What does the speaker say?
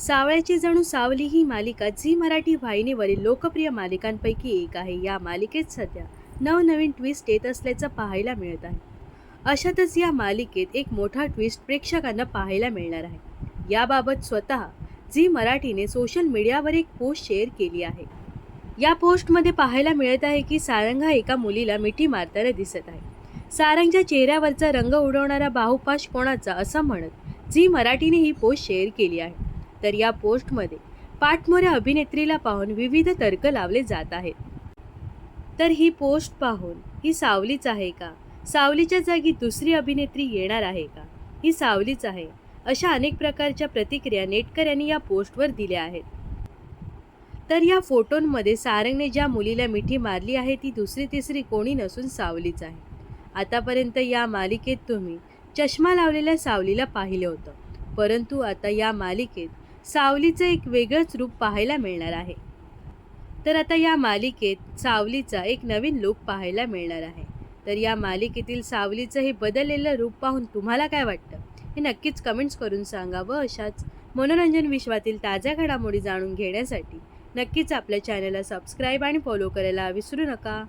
सावळ्याची जणू सावली ही मालिका झी मराठी वाहिनीवरील लोकप्रिय मालिकांपैकी एक आहे. या मालिकेत सध्या नवनवीन ट्विस्ट येत असल्याचं पाहायला मिळत आहे. अशातच या मालिकेत एक मोठा ट्विस्ट प्रेक्षकांना पाहायला मिळणार आहे. याबाबत स्वतः झी मराठीने सोशल मीडियावर एक पोस्ट शेअर केली आहे. या पोस्टमध्ये पाहायला मिळत आहे की सारंगा एका मुलीला मिठी मारताना दिसत आहे. सारंगच्या चेहऱ्यावरचा रंग उडवणारा बाहुपाश कोणाचा असं म्हणत झी मराठीने ही पोस्ट शेअर केली आहे. तर या पोस्टमध्ये पाठमोऱ्या अभिनेत्रीला पाहून विविध तर्क लावले जात आहेत. तर ही पोस्ट पाहून ही सावलीच आहे का? सावलीच्या जागी दुसरी अभिनेत्री येणार आहे का? ही सावलीच आहे. अशा अनेक प्रकारच्या प्रतिक्रिया नेटकऱ्यांनी या पोस्टवर दिल्या आहेत. तर या फोटोंमध्ये सारंगने ज्या मुलीला मिठी मारली आहे ती दुसरी तिसरी कोणी नसून सावलीच आहे. आतापर्यंत या मालिकेत तुम्ही चष्मा लावलेल्या सावलीला पाहिलं होतं. परंतु आता या मालिकेत सावलीचं एक वेगळंच रूप पाहायला मिळणार आहे. तर आता या मालिकेत सावलीचा एक नवीन लूक पाहायला मिळणार आहे. तर या मालिकेतील सावलीचं हे बदललेलं रूप पाहून तुम्हाला काय वाटतं? हे नक्कीच कमेंट्स करून सांगा व अशाच मनोरंजन विश्वातील ताज्या घडामोडी जाणून घेण्यासाठी नक्कीच आपल्या चॅनलला सबस्क्राईब आणि फॉलो करायला विसरू नका.